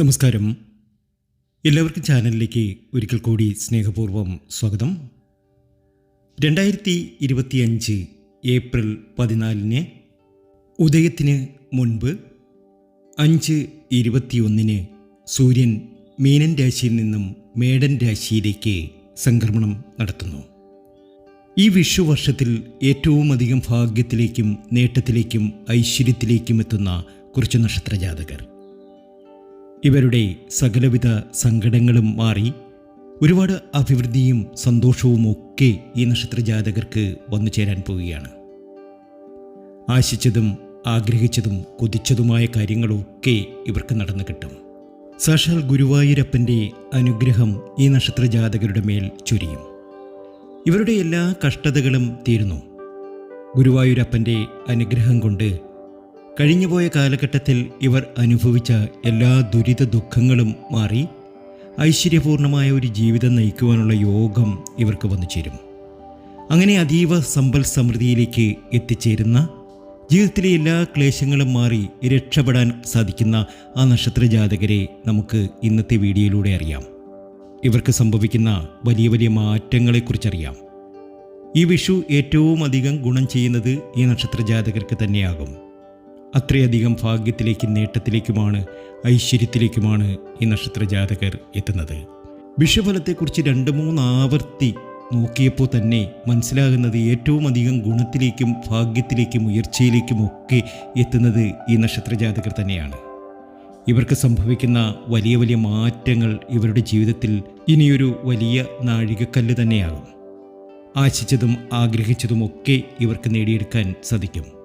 നമസ്കാരം. എല്ലാവർക്കും ചാനലിലേക്ക് ഒരിക്കൽ കൂടി സ്നേഹപൂർവം സ്വാഗതം. രണ്ടായിരത്തി ഇരുപത്തിയഞ്ച് ഏപ്രിൽ പതിനാലിന് ഉദയത്തിന് മുൻപ് അഞ്ച് ഇരുപത്തിയൊന്നിന് സൂര്യൻ മീനൻ രാശിയിൽ നിന്നും മേടൻ രാശിയിലേക്ക് സംക്രമണം നടത്തുന്നു. ഈ വിഷുവർഷത്തിൽ ഏറ്റവും അധികം ഭാഗ്യത്തിലേക്കും നേട്ടത്തിലേക്കും ഐശ്വര്യത്തിലേക്കും എത്തുന്ന കുറച്ച് നക്ഷത്ര ജാതകർ ഇവരുടെ സകലവിധ സങ്കടങ്ങളും മാറി ഒരുപാട് അഭിവൃദ്ധിയും സന്തോഷവും ഒക്കെ ഈ നക്ഷത്ര ജാതകർക്ക് വന്നു ചേരാൻ പോവുകയാണ്. ആശിച്ചതും ആഗ്രഹിച്ചതും കൊതിച്ചതുമായ കാര്യങ്ങളൊക്കെ ഇവർക്ക് നടന്നു കിട്ടും. സാക്ഷാൽ ഗുരുവായൂരപ്പന്റെ അനുഗ്രഹം ഈ നക്ഷത്ര ജാതകരുടെ മേൽ ചൊരിയും. ഇവരുടെ എല്ലാ കഷ്ടതകളും തീരുന്നു. ഗുരുവായൂരപ്പന്റെ അനുഗ്രഹം കൊണ്ട് കഴിഞ്ഞുപോയ കാലഘട്ടത്തിൽ ഇവർ അനുഭവിച്ച എല്ലാ ദുരിത ദുഃഖങ്ങളും മാറി ഐശ്വര്യപൂർണമായ ഒരു ജീവിതം നയിക്കുവാനുള്ള യോഗം ഇവർക്ക് വന്നു ചേരും. അങ്ങനെ അതീവ സമ്പൽ സമൃദ്ധിയിലേക്ക് എത്തിച്ചേരുന്ന ജീവിതത്തിലെ എല്ലാ ക്ലേശങ്ങളും മാറി രക്ഷപ്പെടാൻ സാധിക്കുന്ന ആ നക്ഷത്ര ജാതകരെ നമുക്ക് ഇന്നത്തെ വീഡിയോയിലൂടെ അറിയാം. ഇവർക്ക് സംഭവിക്കുന്ന വലിയ വലിയ മാറ്റങ്ങളെക്കുറിച്ചറിയാം. ഈ വിഷു ഏറ്റവും അധികം ഗുണം ചെയ്യുന്നത് ഈ നക്ഷത്ര ജാതകർക്ക് തന്നെയാകും. അത്രയധികം ഭാഗ്യത്തിലേക്കും നേട്ടത്തിലേക്കുമാണ് ഐശ്വര്യത്തിലേക്കുമാണ് ഈ നക്ഷത്ര ജാതകർ എത്തുന്നത്. വിഷുഫലത്തെക്കുറിച്ച് രണ്ട് മൂന്ന് ആവർത്തി നോക്കിയപ്പോൾ തന്നെ മനസ്സിലാകുന്നത് ഏറ്റവും അധികം ഗുണത്തിലേക്കും ഭാഗ്യത്തിലേക്കും ഉയർച്ചയിലേക്കും ഒക്കെ എത്തുന്നത് ഈ നക്ഷത്ര ജാതകർ തന്നെയാണ്. ഇവർക്ക് സംഭവിക്കുന്ന വലിയ വലിയ മാറ്റങ്ങൾ ഇവരുടെ ജീവിതത്തിൽ ഇനിയൊരു വലിയ നാഴികക്കല്ല് തന്നെയാകും. ആശിച്ചതും ആഗ്രഹിച്ചതുമൊക്കെ ഇവർക്ക് നേടിയെടുക്കാൻ സാധിക്കും.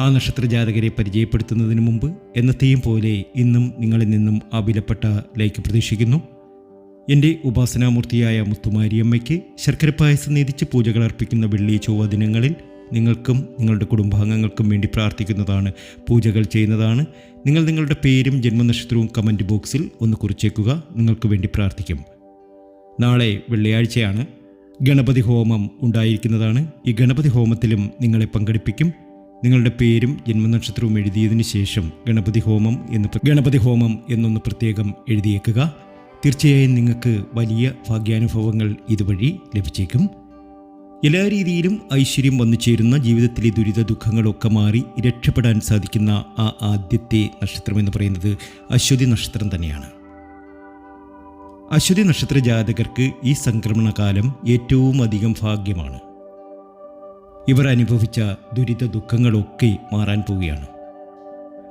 ആ നക്ഷത്ര ജാതകരെ പരിചയപ്പെടുത്തുന്നതിന് മുമ്പ് എന്നത്തെയും പോലെ ഇന്നും നിങ്ങളിൽ നിന്നും ആ വിലപ്പെട്ട ലൈക്ക് പ്രതീക്ഷിക്കുന്നു. എന്റെ ഉപാസനാമൂർത്തിയായ മുത്തുമാരിയമ്മയ്ക്ക് ശർക്കര പായസം നീതിച്ച് പൂജകൾ അർപ്പിക്കുന്ന വെള്ളി ചൊവ്വ ദിനങ്ങളിൽ നിങ്ങൾക്കും നിങ്ങളുടെ കുടുംബാംഗങ്ങൾക്കും വേണ്ടി പ്രാർത്ഥിക്കുന്നതാണ് പൂജകൾ ചെയ്യുന്നതാണ്. നിങ്ങൾ നിങ്ങളുടെ പേരും ജന്മനക്ഷത്രവും കമന്റ് ബോക്സിൽ ഒന്ന് കുറിച്ചേക്കുക നിങ്ങൾക്ക് വേണ്ടി പ്രാർത്ഥിക്കും. നാളെ വെള്ളിയാഴ്ചയാണ്. ഗണപതി ഹോമം ഉണ്ടായിരിക്കുന്നതാണ്. ഈ ഗണപതി ഹോമത്തിലും നിങ്ങളെ പങ്കെടുപ്പിക്കും. നിങ്ങളുടെ പേരും ജന്മനക്ഷത്രവും എഴുതിയതിന് ശേഷം ഗണപതി ഹോമം എന്ന് ഗണപതി ഹോമം എന്നൊന്ന് പ്രത്യേകം എഴുതിയേക്കുക. തീർച്ചയായും നിങ്ങൾക്ക് വലിയ ഭാഗ്യാനുഭവങ്ങൾ ഇതുവഴി ലഭിച്ചേക്കും. എല്ലാ രീതിയിലും ഐശ്വര്യം വന്നു ചേരുന്ന ജീവിതത്തിലെ ദുരിത ദുഃഖങ്ങളൊക്കെ മാറി രക്ഷപ്പെടാൻ സാധിക്കുന്ന ആ ആദ്യത്തെ നക്ഷത്രം എന്ന് പറയുന്നത് അശ്വതി നക്ഷത്രം തന്നെയാണ്. അശ്വതി നക്ഷത്ര ജാതകർക്ക് ഈ സംക്രമണകാലം ഏറ്റവും അധികം ഭാഗ്യമാണ്. ഇവർ അനുഭവിച്ച ദുരിത ദുഃഖങ്ങളൊക്കെ മാറാൻ പോവുകയാണ്.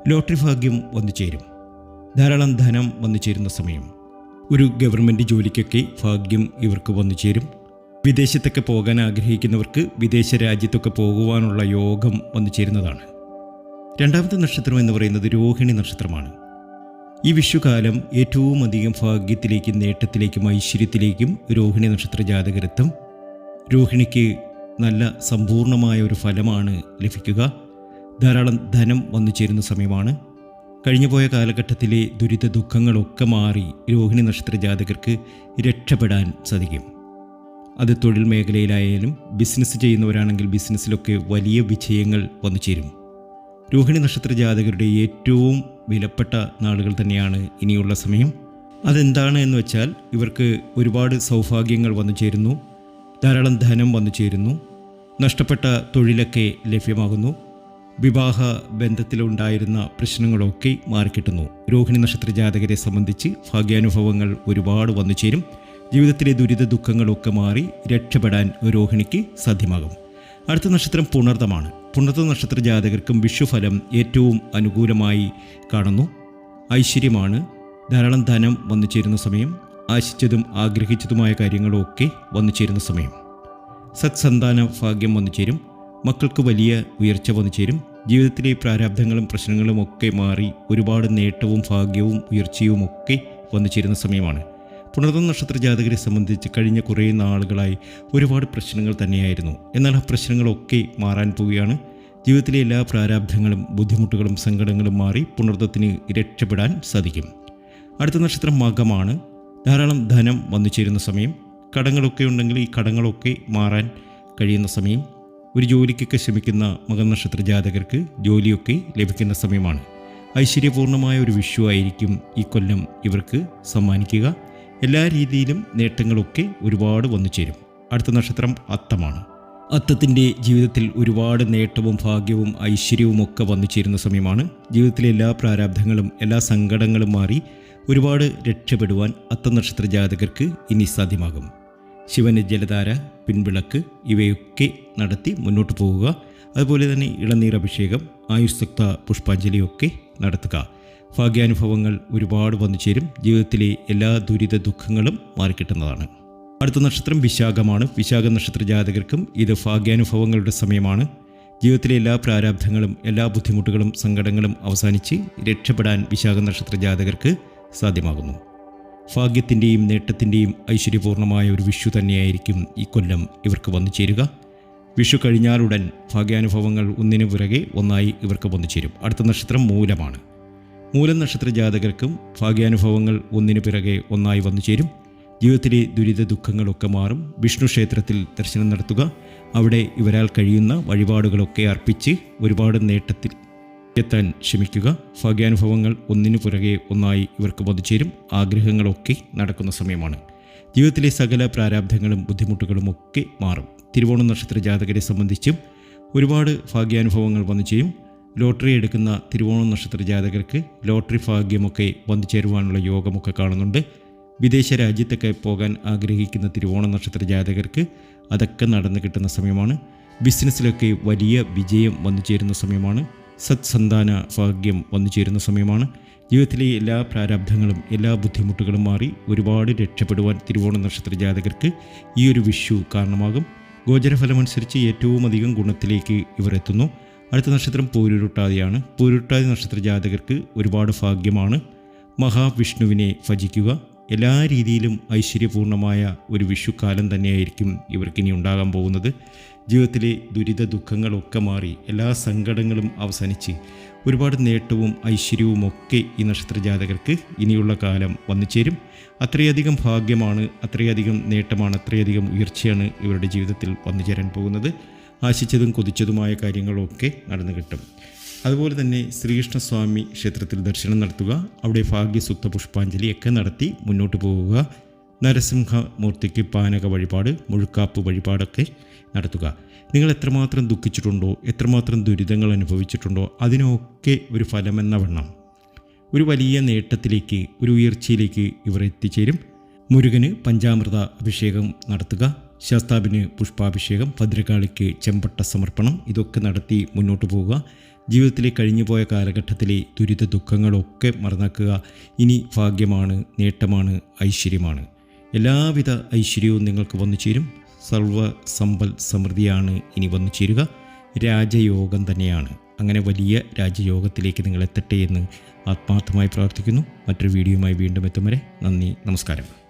ലോട്ടറി ഭാഗ്യം വന്നു ചേരും. ധാരാളം ധനം വന്നു ചേരുന്ന സമയം. ഒരു ഗവൺമെന്റ് ജോലിക്കൊക്കെ ഭാഗ്യം ഇവർക്ക് വന്നു ചേരും. വിദേശത്തൊക്കെ പോകാൻ ആഗ്രഹിക്കുന്നവർക്ക് വിദേശ രാജ്യത്തൊക്കെ പോകുവാനുള്ള യോഗം വന്നു ചേരുന്നതാണ്. രണ്ടാമത്തെ നക്ഷത്രം എന്ന് പറയുന്നത് രോഹിണി നക്ഷത്രമാണ്. ഈ വിഷുകാലം ഏറ്റവും അധികം ഭാഗ്യത്തിലേക്കും നേട്ടത്തിലേക്കും ഐശ്വര്യത്തിലേക്കും രോഹിണി നക്ഷത്ര ജാതകരെത്തും രോഹിണിക്ക് നല്ല സമ്പൂർണമായ ഒരു ഫലമാണ് ലഭിക്കുക. ധാരാളം ധനം വന്നു ചേരുന്ന സമയമാണ്. കഴിഞ്ഞുപോയ കാലഘട്ടത്തിലെ ദുരിത ദുഃഖങ്ങളൊക്കെ മാറി രോഹിണി നക്ഷത്ര ജാതകർക്ക് രക്ഷപ്പെടാൻ സാധിക്കും. അത് തൊഴിൽ മേഖലയിലായാലും ബിസിനസ് ചെയ്യുന്നവരാണെങ്കിൽ ബിസിനസ്സിലൊക്കെ വലിയ വിജയങ്ങൾ വന്നു ചേരും. രോഹിണി നക്ഷത്ര ജാതകരുടെ ഏറ്റവും വിലപ്പെട്ട നാളുകൾ തന്നെയാണ് ഇനിയുള്ള സമയം. അതെന്താണ് എന്ന് വെച്ചാൽ ഇവർക്ക് ഒരുപാട് സൗഭാഗ്യങ്ങൾ വന്നു ചേരുന്നു. ധാരാളം ധനം വന്നു ചേരുന്നു. നഷ്ടപ്പെട്ട തൊഴിലൊക്കെ ലഭ്യമാകുന്നു. വിവാഹ ബന്ധത്തിലുണ്ടായിരുന്ന പ്രശ്നങ്ങളൊക്കെ മാറിക്കിട്ടുന്നു. രോഹിണി നക്ഷത്ര ജാതകരെ സംബന്ധിച്ച് ഭാഗ്യാനുഭവങ്ങൾ ഒരുപാട് വന്നു ചേരും. ജീവിതത്തിലെ ദുരിത ദുഃഖങ്ങളൊക്കെ മാറി രക്ഷപ്പെടാൻ രോഹിണിക്ക് സാധ്യമാകും. അടുത്ത നക്ഷത്രം പുണർതമാണ് പുണർത്ത നക്ഷത്ര ജാതകർക്കും വിഷുഫലം ഏറ്റവും അനുകൂലമായി കാണുന്നു. ഐശ്വര്യമാണ്. ധാരാളം ധനം വന്നു ചേരുന്ന സമയം. ആശിച്ചതും ആഗ്രഹിച്ചതുമായ കാര്യങ്ങളൊക്കെ വന്നു ചേരുന്ന സമയം. സത്സന്താന ഭാഗ്യം വന്നു ചേരും. മക്കൾക്ക് വലിയ ഉയർച്ച വന്നു ചേരും. ജീവിതത്തിലെ പ്രാരാബ്ധങ്ങളും പ്രശ്നങ്ങളും ഒക്കെ മാറി ഒരുപാട് നേട്ടവും ഭാഗ്യവും ഉയർച്ചയും ഒക്കെ വന്നു ചേരുന്ന സമയമാണ്. പുണർന്ന നക്ഷത്ര ജാതകരെ സംബന്ധിച്ച് കഴിഞ്ഞ കുറേ നാളുകളായി ഒരുപാട് പ്രശ്നങ്ങൾ തന്നെയായിരുന്നു. എന്നാൽ ആ പ്രശ്നങ്ങളൊക്കെ മാറാൻ പോവുകയാണ്. ജീവിതത്തിലെ എല്ലാ പ്രാരാബ്ധങ്ങളും ബുദ്ധിമുട്ടുകളും സങ്കടങ്ങളും മാറി പുണർത്തത്തിന് രക്ഷപ്പെടാൻ സാധിക്കും. അടുത്ത നക്ഷത്രം മകമാണ്. ധാരാളം ധനം വന്നു ചേരുന്ന സമയം കടങ്ങളൊക്കെ ഉണ്ടെങ്കിൽ ഈ കടങ്ങളൊക്കെ മാറാൻ കഴിയുന്ന സമയം ഒരു ജോലിക്കൊക്കെ ശ്രമിക്കുന്ന മകനക്ഷത്ര ജാതകർക്ക് ജോലിയൊക്കെ ലഭിക്കുന്ന സമയമാണ്. ഐശ്വര്യപൂർണമായ ഒരു വിഷു ആയിരിക്കും ഈ കൊല്ലം ഇവർക്ക് സമ്മാനിക്കുക. എല്ലാ രീതിയിലും നേട്ടങ്ങളൊക്കെ ഒരുപാട് വന്നു ചേരും. അടുത്ത നക്ഷത്രം അത്തമാണ്. അത്തത്തിന്റെ ജീവിതത്തിൽ ഒരുപാട് നേട്ടവും ഭാഗ്യവും ഐശ്വര്യവും ഒക്കെ വന്നു ചേരുന്ന സമയമാണ്. ജീവിതത്തിലെ എല്ലാ പ്രാരാബ്ധങ്ങളും എല്ലാ സങ്കടങ്ങളും മാറി ഒരുപാട് രക്ഷപ്പെടുവാൻ അത്ത നക്ഷത്ര ജാതകർക്ക് ഇനി സാധ്യമാകും. ശിവന് ജലധാര പിൻവിളക്ക് ഇവയൊക്കെ നടത്തി മുന്നോട്ട് പോവുക. അതുപോലെ തന്നെ ഇളനീർ അഭിഷേകം ആയുസ്തക്ത പുഷ്പാഞ്ജലിയൊക്കെ നടത്തുക. ഭാഗ്യാനുഭവങ്ങൾ ഒരുപാട് വന്നു ചേരും. ജീവിതത്തിലെ എല്ലാ ദുരിത ദുഃഖങ്ങളും മാറിക്കിട്ടുന്നതാണ്. അടുത്ത നക്ഷത്രം വിശാഖമാണ്. വിശാഖ നക്ഷത്ര ജാതകർക്കും ഇത് ഭാഗ്യാനുഭവങ്ങളുടെ സമയമാണ്. ജീവിതത്തിലെ എല്ലാ പ്രാരാബ്ധങ്ങളും എല്ലാ ബുദ്ധിമുട്ടുകളും സങ്കടങ്ങളും അവസാനിച്ച് രക്ഷപ്പെടാൻ വിശാഖ നക്ഷത്ര ജാതകർക്ക് സാധ്യമാകുന്നു. ഭാഗ്യത്തിന്റെയും നേട്ടത്തിന്റെയും ഐശ്വര്യപൂർണമായ ഒരു വിഷു തന്നെയായിരിക്കും ഈ കൊല്ലം ഇവർക്ക് വന്നു ചേരുക. വിഷു കഴിഞ്ഞാലുടൻ ഭാഗ്യാനുഭവങ്ങൾ ഒന്നിനു പുറകെ ഒന്നായി ഇവർക്ക് വന്നു ചേരും. അടുത്ത നക്ഷത്രം മൂലമാണ്. മൂലം നക്ഷത്ര ജാതകർക്കും ഭാഗ്യാനുഭവങ്ങൾ ഒന്നിനു പിറകെ ഒന്നായി വന്നു ചേരും. ജീവിതത്തിലെ ദുരിത ദുഃഖങ്ങളൊക്കെ മാറും. വിഷ്ണു ക്ഷേത്രത്തിൽ ദർശനം നടത്തുക. അവിടെ ഇവരാൽ കഴിയുന്ന വഴിപാടുകളൊക്കെ അർപ്പിച്ച് ഒരുപാട് നേട്ടത്തിൽ എത്താൻ ശ്രമിക്കുക ഭാഗ്യാനുഭവങ്ങൾ ഒന്നിനു പുറകെ ഒന്നായി ഇവർക്ക് വന്നുചേരും. ആഗ്രഹങ്ങളൊക്കെ നടക്കുന്ന സമയമാണ്. ജീവിതത്തിലെ സകല പ്രാരാബ്ധങ്ങളും ബുദ്ധിമുട്ടുകളും ഒക്കെ മാറും. തിരുവോണം നക്ഷത്ര ജാതകരെ സംബന്ധിച്ചും ഒരുപാട് ഭാഗ്യാനുഭവങ്ങൾ വന്നു ചെയ്യും ലോട്ടറി എടുക്കുന്ന തിരുവോണം നക്ഷത്ര ജാതകർക്ക് ലോട്ടറി ഭാഗ്യമൊക്കെ വന്നു ചേരുവാനുള്ള യോഗമൊക്കെ കാണുന്നുണ്ട്. വിദേശ രാജ്യത്തൊക്കെ പോകാൻ ആഗ്രഹിക്കുന്ന തിരുവോണ നക്ഷത്ര ജാതകർക്ക് അതൊക്കെ നടന്നു കിട്ടുന്ന സമയമാണ്. ബിസിനസ്സിലൊക്കെ വലിയ വിജയം വന്നു ചേരുന്ന സമയമാണ്. സത്സന്താന ഭാഗ്യം വന്നു ചേരുന്ന സമയമാണ്. ജീവിതത്തിലെ എല്ലാ പ്രാരാബ്ധങ്ങളും എല്ലാ ബുദ്ധിമുട്ടുകളും മാറി ഒരുപാട് രക്ഷപ്പെടുവാൻ തിരുവോണ നക്ഷത്ര ജാതകർക്ക് ഈ ഒരു വിഷു കാരണമാകും. ഗോചരഫലമനുസരിച്ച് ഏറ്റവും അധികം ഗുണത്തിലേക്ക് ഇവർ എത്തുന്നു. അടുത്ത നക്ഷത്രം പൂരുരുട്ടാതിയാണ്. പൂരുരുട്ടാതി നക്ഷത്ര ജാതകർക്ക് ഒരുപാട് ഭാഗ്യമാണ്. മഹാവിഷ്ണുവിനെ ഭജിക്കുക. എല്ലാ രീതിയിലും ഐശ്വര്യപൂർണമായ ഒരു വിഷുക്കാലം തന്നെയായിരിക്കും ഇവർക്കിനി ഉണ്ടാകാൻ പോകുന്നത്. ജീവിതത്തിലെ ദുരിത ദുഃഖങ്ങളൊക്കെ മാറി എല്ലാ സങ്കടങ്ങളും അവസാനിച്ച് ഒരുപാട് നേട്ടവും ഐശ്വര്യവും ഒക്കെ ഈ നക്ഷത്ര ജാതകർക്ക് ഇനിയുള്ള കാലം വന്നു ചേരും. അത്രയധികം ഭാഗ്യമാണ് അത്രയധികം നേട്ടമാണ് അത്രയധികം ഉയർച്ചയാണ് ഇവരുടെ ജീവിതത്തിൽ വന്നു ചേരാൻ പോകുന്നത്. ആശിച്ചതും കൊതിച്ചതുമായ കാര്യങ്ങളൊക്കെ നടന്നു കിട്ടും. അതുപോലെ തന്നെ ശ്രീകൃഷ്ണസ്വാമി ക്ഷേത്രത്തിൽ ദർശനം നടത്തുക അവിടെ ഭാഗ്യസുക്ത പുഷ്പാഞ്ജലിയൊക്കെ നടത്തി മുന്നോട്ട് പോവുക നരസിംഹമൂർത്തിക്ക് പാനക വഴിപാട് മുഴുക്കാപ്പ് വഴിപാടൊക്കെ നടത്തുക. നിങ്ങൾ എത്രമാത്രം ദുഃഖിച്ചിട്ടുണ്ടോ എത്രമാത്രം ദുരിതങ്ങൾ അനുഭവിച്ചിട്ടുണ്ടോ അതിനൊക്കെ ഒരു ഫലമെന്ന വണ്ണം. ഒരു വലിയ നേട്ടത്തിലേക്ക് ഒരു ഉയർച്ചയിലേക്ക് ഇവർ എത്തിച്ചേരും. മുരുകന് പഞ്ചാമൃത അഭിഷേകം നടത്തുക ശാസ്താവിന് പുഷ്പാഭിഷേകം ഭദ്രകാളിക്ക് ചെമ്പട്ട സമർപ്പണം ഇതൊക്കെ നടത്തി മുന്നോട്ട് പോവുക. ജീവിതത്തിലെ കഴിഞ്ഞുപോയ കാലഘട്ടത്തിലെ ദുരിത ദുഃഖങ്ങളൊക്കെ മറന്നാക്കുക. ഇനി ഭാഗ്യമാണ് നേട്ടമാണ് ഐശ്വര്യമാണ്. എല്ലാവിധ ഐശ്വര്യവും നിങ്ങൾക്ക് വന്നു ചേരും. സർവ സമ്പൽ സമൃദ്ധിയാണ് ഇനി വന്നു ചേരുക. രാജയോഗം തന്നെയാണ്. അങ്ങനെ വലിയ രാജയോഗത്തിലേക്ക് നിങ്ങൾ എത്തട്ടെ എന്ന് ആത്മാർത്ഥമായി പ്രാർത്ഥിക്കുന്നു. മറ്റൊരു വീഡിയോയുമായി വീണ്ടും എത്തും വരെ നന്ദി നമസ്കാരം.